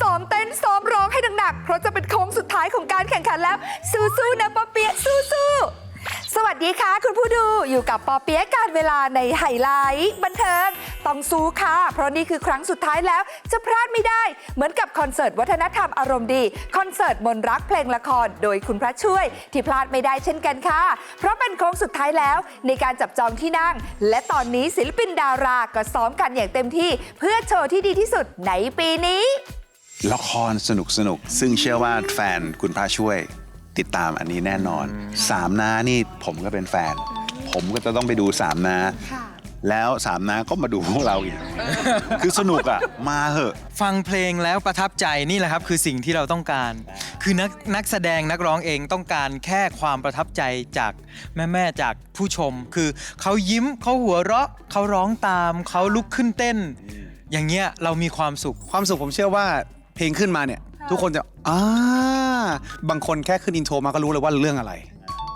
ซ้อมเต้นซ้อมร้องให้หนักเพราะจะเป็นโค้งสุดท้ายของการแข่งขันแล้ว สู้ๆนะปอเปี๊ยะสู้ๆสวัสดีค่ะ คุณผู้ดูอยู่กับปอเปี๊ยะการเวลาในไฮไลท์บันเทิงต้องสู้ค่ะ เพราะนี่คือครั้งสุดท้ายแล้วจะพลาดไม่ได้ เหมือนกับคอนเสิร์ตวัฒนธรรมอารมณ์ดีคอนเสิร์ตมนรักเพลงละคร โดยคุณพระช่วย ที่พลาดไม่ได้เช่นกันค่ะ เพราะเป็นโค้งสุดท้ายแล้ว ในการจับจองที่นั่ง และตอนนี้ศิลปินดาราก็ซ้อมกันอย่างเต็มที่ เพื่อโชว์ที่ดีที่สุดในปีนี้ ละครสนุกสนุกๆซึ่งเชื่อว่าแฟนคุณพระช่วยติดตามอันนี้แน่นอนสามน้านี่ผมก็เป็นแฟน ผมก็จะต้องไปดูสามน้าแล้วสามน้าก็มาดูพวกเราอีก คือสนุกอะ มาเหอะ ฟังเพลงแล้วประทับใจนี่แหละครับ คือสิ่งที่เราต้องการ คือนักนักแสดงนักร้องเองต้องการแค่ความประทับใจจากแม่ๆจากผู้ชม คือเขายิ้มเขาหัวเราะเขาร้องตามเขาลุกขึ้นเต้น อย่างเงี้ยเรามีความสุข ความสุขผมเชื่อว่า เพลงขึ้นมาเนี่ย ทุกคนจะอ่าบางคนแค่ขึ้นอินโทรมาก็รู้เลยว่าเรื่องอะไร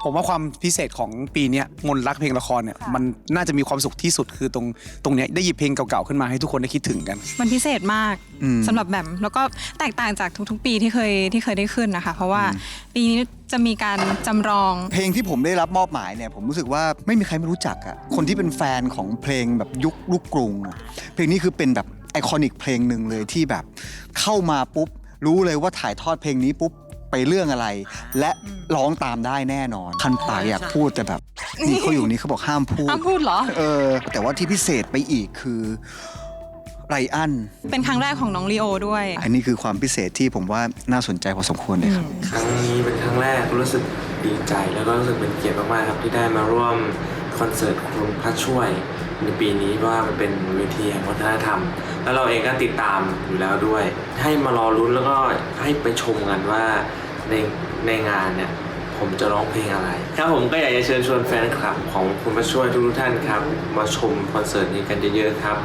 ผมว่าความพิเศษของปีเนี้ยมนต์รักเพลงละครเนี่ยมันน่าจะมีความสุขที่สุดคือตรงตรงเนี้ยได้หยิบเพลงเก่าๆขึ้นมาให้ทุกคนได้คิดถึงกัน มันพิเศษมากอืมสำหรับแบมแล้วก็แตกต่างจากทุกๆ ปีที่เคยที่เคยได้ขึ้นนะคะ เพราะว่าปีนี้จะมีการจำลอง เพลงที่ผมได้รับมอบหมายเนี่ยผมรู้สึกว่าไม่มีใครไม่รู้จักอะคนที่เป็นแฟนของเพลงแบบยุคลูกกรุงอะเพลงนี้คือเป็นแบบ ไอคอนิกเพลงหนึ่งเลยที่แบบเข้ามาปุ๊บ รู้เลยว่าถ่ายทอดเพลงนี้ปุ๊บไปเรื่องอะไร และร้องตามได้แน่นอนคันปากอยากพูดแต่แบบนี่เขาอยู่นี่เขาบอกห้ามพูดห้ามพูดเหรอ เออ แต่ว่าที่พิเศษไปอีกคือ ไรอัน เป็นครั้งแรกของน้องลีโอด้วย อันนี้คือความพิเศษที่ผมว่าน่าสนใจพอสมควรเลยครับ ครั้งนี้เป็นครั้งแรกรู้สึกดีใจแล้วก็รู้สึกเป็นเกียรติมากๆครับที่ได้มาร่วมคอนเสิร์ตคุณพระช่วยในปีนี้เพราะว่ามันเป็นเวทีแห่งวัฒนธรรม แล้วเราเองก็ติดตามอยู่แล้วด้วย ให้มารอรุ้นแล้วก็ให้ไปชมกันว่าในในงานเนี่ยผมจะร้องเพลงอะไรครับผมก็อยากจะเชิญชวนแฟนคลับของคุณพระช่วยทุกๆท่านครับ มาชมคอนเสิร์ตนี้กันเยอะๆครับ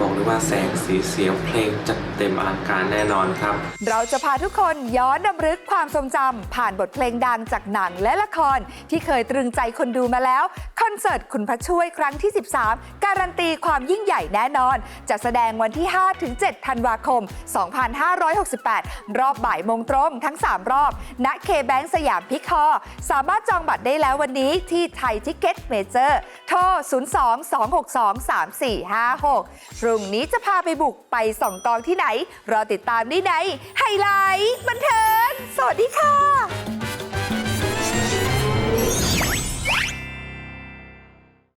บอกเลยว่าแสงสีเสียงเพลงจัดเต็มอลังการแน่นอนครับ เราจะพาทุกคนย้อนนำลึกความทรงจำผ่านบทเพลงดังจากหนังและละคร ที่เคยตรึงใจคนดูมาแล้ว คอนเสิร์ตคุณพระช่วยครั้งที่ 13 การันตีความยิ่งใหญ่แน่นอน จะแสดงวันที่5ถึง7ธันวาคม 2568 รอบบ่ายโมงตรงทั้ง 3 รอบ ณ เคแบงสยามพิคอ สามารถจองบัตรได้แล้ววันนี้ที่ไทยทิกเก็ตเมเจอร์ โทร 02-262-3456รุ่งนี้จะพาไปบุกไปส่องกองที่ไหน รอติดตามได้ในไฮไลท์บันเทิงสวัสดีค่ะ